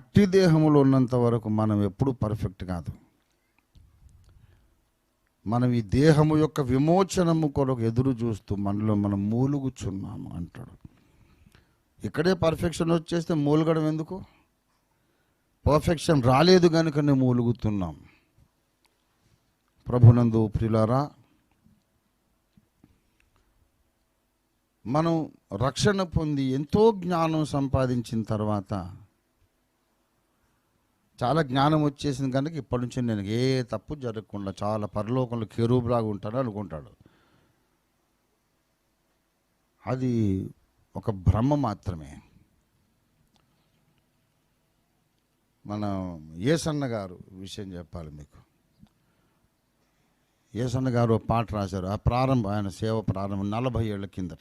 మట్టి దేహంలో ఉన్నంత వరకు మనం ఎప్పుడు పర్ఫెక్ట్ కాదు. మనం ఈ దేహము యొక్క విమోచనము కొరకు ఎదురు చూస్తూ మనలో మనం మూలుగుచున్నాము అంటాడు. ఇక్కడే పర్ఫెక్షన్ వచ్చేస్తే మూలగడం ఎందుకు? పర్ఫెక్షన్ రాలేదు కనుకనే మూలుగుతున్నాం. ప్రభునందు ప్రిలారా మనం రక్షణ పొంది ఎంతో జ్ఞానం సంపాదించిన తర్వాత చాలా జ్ఞానం వచ్చేసింది కనుక ఇప్పటి నుంచి నేను ఏ తప్పు జరగకుండా చాలా పరలోకంలో కెరూబులాగా ఉంటాను అనుకుంటాడు. అది ఒక భ్రమ మాత్రమే. మన ఏసన్న గారు విషయం చెప్పాలి మీకు. ఏసన్న గారు పాట రాశారు. ఆ ప్రారంభం ఆయన సేవ ప్రారంభం నలభై ఏళ్ళ కిందట.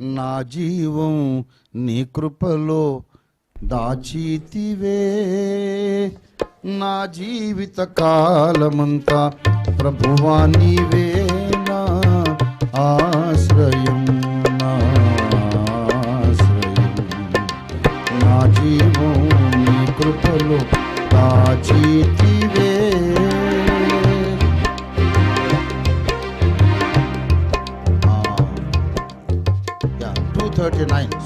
నా జీవం నీ కృపలో దాచితివే నా జీవిత కాలమంతా ప్రభువా నీవే నా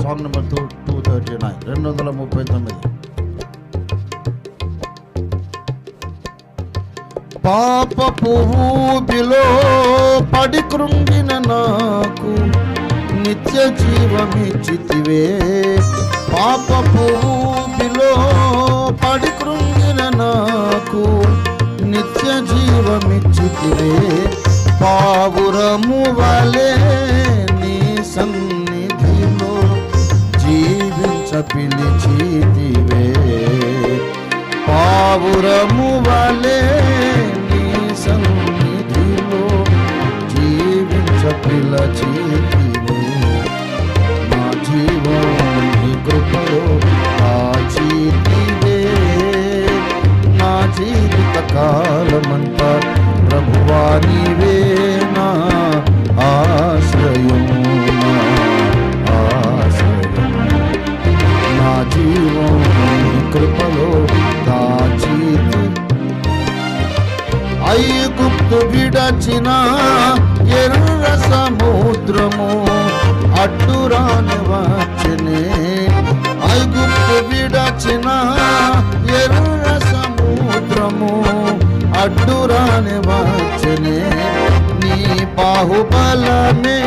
song number two two thirty nine రెండు వందల ముప్పై తొమ్మిది. పాప పువ్వుబిలో పడి కృంగిన నాకు నిత్య జీవమిచ్చితివే పాప పువ్వుబిలో పడి కృంగిన నాకు నిత్య జీవమిచ్చితివే పావురము వలే పావురము వలె నీ సన్నిధిలో జీవించ పిలచితివే నా జీవాన్ని నీ కృపలో ఆచితివే నా జీవిత కాలమంతా ప్రభువా నీవే నా ఆశ్రయం ఆశ్రయం నా జీవం కృపలో దాచితి. ఐగుప్తు విడచిన ఎర్ర సముద్రము అడ్డురాని వచ్చినే ఐగుప్తు విడచిన ఎర్ర సముద్రము అడ్డురాని వచ్చినే నీ బాహుబలమే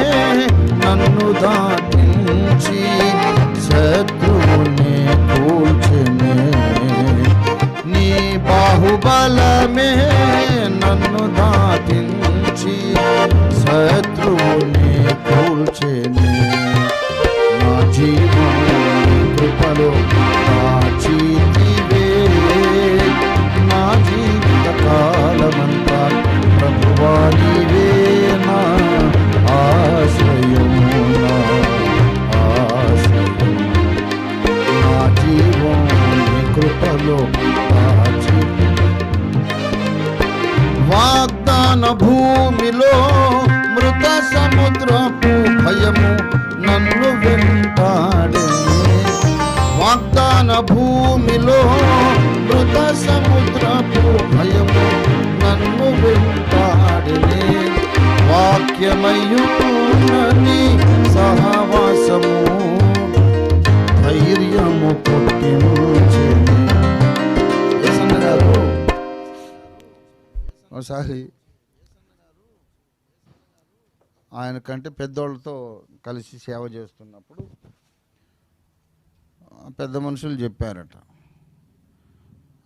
జీవం నీ కృపలో దాచితివే నా జీవిత కాలమంతా ప్రభువా నీవే నా ఆశ్రయం నా ఆశ్రయం నా జీవం నీ కృపలో దాచి వాగ్దాన భూమిలో మృత సముద్రపు భయము నన్ను వెంటాడని వాగ్దాన భూమిలో మృత సముద్రపు భయము నన్ను వెంటాడని వాక్యమయునని సహవాసము ధైర్యము గారు ఒకసారి ఆయన కంటే పెద్దోళ్ళతో కలిసి సేవ చేస్తున్నప్పుడు పెద్ద మనుషులు చెప్పారట.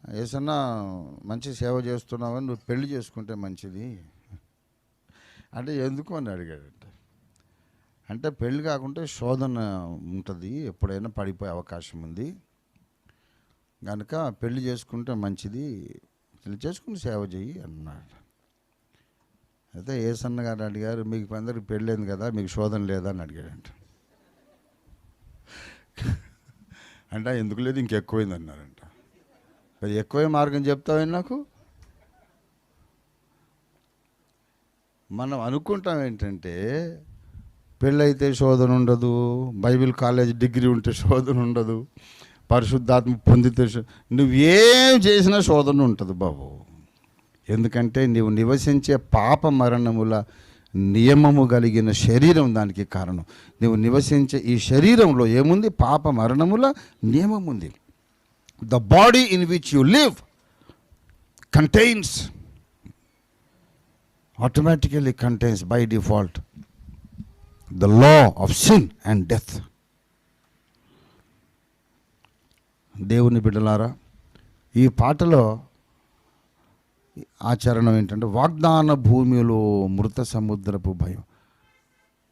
ఏసన్నా మంచి సేవ చేస్తున్నావని నువ్వు పెళ్ళి చేసుకుంటే మంచిది. అంటే ఎందుకు అని అడిగాడట అంటే పెళ్ళి కాకుంటే శోధన ఉంటుంది ఎప్పుడైనా పడిపోయే అవకాశం ఉంది. కనుక పెళ్ళి చేసుకుంటే మంచిది పెళ్ళి చేసుకుని సేవ చెయ్యి అన్నాడు అయితే ఏసన్న గారు అడిగారు మీకు అందరికి పెళ్ళింది కదా మీకు శోధన లేదా? అని అడిగాడంట. అంటే ఎందుకు లేదు ఇంకెక్కువైంది అన్నారంట. మరి ఎక్కువే మార్గం చెప్తావే నాకు? మనం అనుకుంటాం ఏంటంటే పెళ్ళైతే శోధన ఉండదు బైబిల్ కాలేజ్ డిగ్రీ ఉంటే శోధన ఉండదు పరిశుద్ధాత్మ పొందితే నువ్వేం చేసినా శోధన ఉంటుంది బాబు. ఎందుకంటే నీవు నివసించే పాప మరణముల నియమము కలిగిన శరీరం దానికి కారణం. నువ్వు నివసించే ఈ శరీరంలో ఏముంది? పాప మరణముల నియమం ఉంది the body in which you live contains automatically contains by default the law of sin and death దేవుని బిడ్డలారా ఈ పాటలో ఆచరణం ఏంటంటే వాగ్దాన భూమిలో మృత సముద్రపు భయం.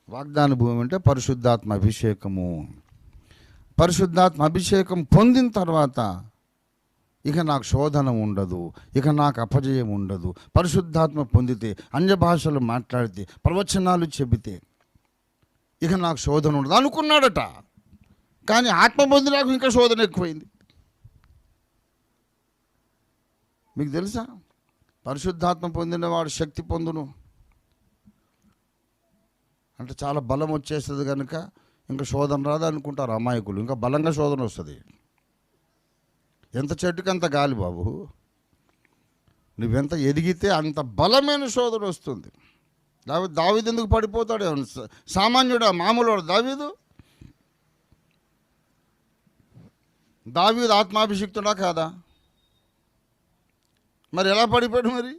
వాగ్దాన భూమి అంటే పరిశుద్ధాత్మ అభిషేకము. పరిశుద్ధాత్మ అభిషేకం పొందిన తర్వాత ఇక నాకు శోధన ఉండదు ఇక నాకు అపజయం ఉండదు. పరిశుద్ధాత్మ పొందితే అన్య భాషలు మాట్లాడితే ప్రవచనాలు చెబితే ఇక నాకు శోధన ఉండదు. అనుకున్నాడట. కానీ ఆత్మ పొందినాక ఇంకా శోధన ఎక్కువైంది. మీకు తెలుసా? పరిశుద్ధాత్మ పొందినవాడు శక్తి పొందును. అంటే చాలా బలం వచ్చేస్తుంది కనుక ఇంకా శోధన రాదు అనుకుంటారు అమాయకులు. ఇంకా బలంగా శోధన వస్తుంది. ఎంత చెట్టుకి అంత గాలి బాబు. నువ్వెంత ఎదిగితే అంత బలమైన శోధన వస్తుంది. దావి దావీదు ఎందుకు పడిపోతాడు? సామాన్యుడు సామాన్యుడా? మామూలు దావీదు? దావీదు ఆత్మాభిషిక్తుడా కాదా? మరి ఎలా పడిపోయాడు మరి?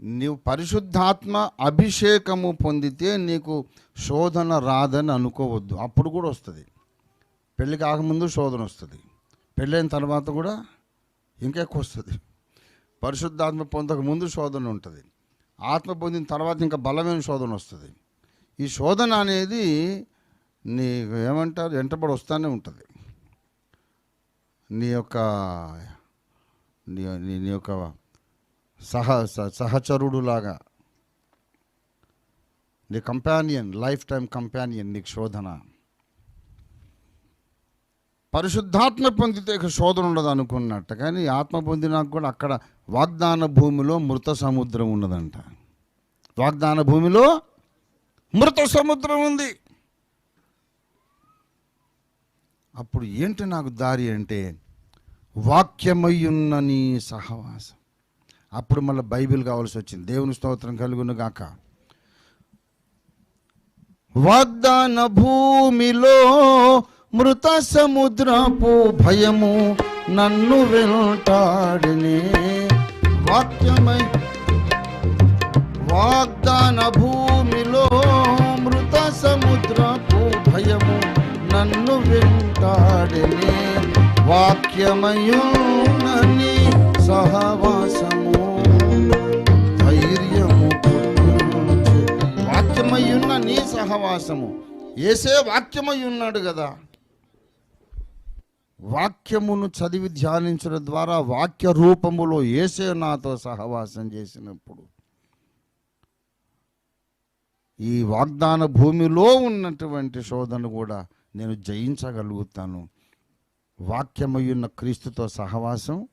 నీవు పరిశుద్ధాత్మ అభిషేకము పొందితే నీకు శోధన రాదని అనుకోవద్దు. అప్పుడు కూడా వస్తుంది. పెళ్ళి కాకముందు శోధన వస్తుంది. పెళ్ళైన తర్వాత కూడా ఇంకెక్కువ వస్తుంది. పరిశుద్ధాత్మ పొందక ముందు శోధన ఉంటుంది. ఆత్మ పొందిన తర్వాత ఇంకా బలమైన శోధన వస్తుంది. ఈ శోధన అనేది నీకు ఏమంటారు? వెంటబడి వస్తూనే ఉంటుంది. నీ యొక్క నీ నీ యొక్క సహ స- నీ కంపానియన్ లైఫ్ టైం కంపానియన్ నీకు శోధన. పరిశుద్ధాత్మ పొందితే ఇక శోధన ఉండదు అనుకున్నట్టు. కానీ ఆత్మ పొందినాక కూడా అక్కడ వాగ్దాన భూమిలో మృత సముద్రం ఉన్నదంట. వాగ్దాన భూమిలో మృత సముద్రం ఉంది. అప్పుడు ఏంటి నాకు దారి అంటే వాక్యమయ్యున్న నీ సహవాసం. అప్పుడు మళ్ళీ బైబిల్ కావాల్సి వచ్చింది. దేవుని స్తోత్రం కలుగును గాక. వాగ్దాన భూమిలో మృత సముద్రపు భయము నన్ను వెంటాడినే. వాక్యమై వాగ్దాన భూమిలో వాక్యమయునని సహవాసము ధైర్యము పుట్టించు. నీ సహవాసము. ఏసే వాక్యమై ఉన్నాడు కదా. వాక్యమును చదివి ధ్యానించడం ద్వారా వాక్య రూపములో ఏసే నాతో సహవాసం చేసినప్పుడు ఈ వాగ్దాన భూమిలో ఉన్నటువంటి శోధన కూడా నేను జయించగలుగుతాను. వాక్యమయ్యున్న క్రీస్తుతో సహవాసం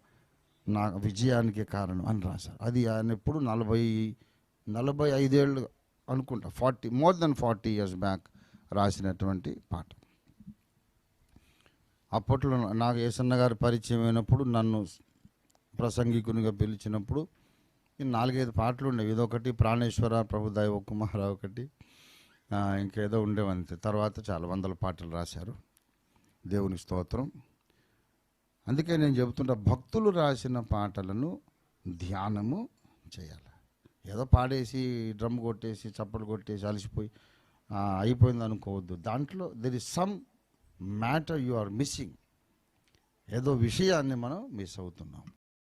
నా విజయానికి కారణం అని రాశారు. అది ఆయన ఎప్పుడు నలభై నలభై ఐదేళ్ళు అనుకుంటా forty more than forty years back రాసినటువంటి పాట అప్పట్లో నాకు ఏసన్న గారు పరిచయం అయినప్పుడు నన్ను ప్రసంగికునిగా పిలిచినప్పుడు ఈ నాలుగైదు పాటలు ఉండేవి. ఇదొకటి ప్రాణేశ్వర ప్రభు దైవ కుమార ఒకటి ఇంకేదో ఉండేవంతే. తర్వాత చాలా వందల పాటలు రాశారు. దేవుని స్తోత్రం. అందుకే నేను చెబుతుంటా భక్తులు రాసిన పాటలను ధ్యానము చేయాలి. ఏదో పాడేసి డ్రమ్ కొట్టేసి చప్పలు కొట్టేసి అలసిపోయి అయిపోయింది అనుకోవద్దు. దాంట్లో there is some matter you are missing ఏదో విషయాన్ని మనం మిస్ అవుతున్నాం.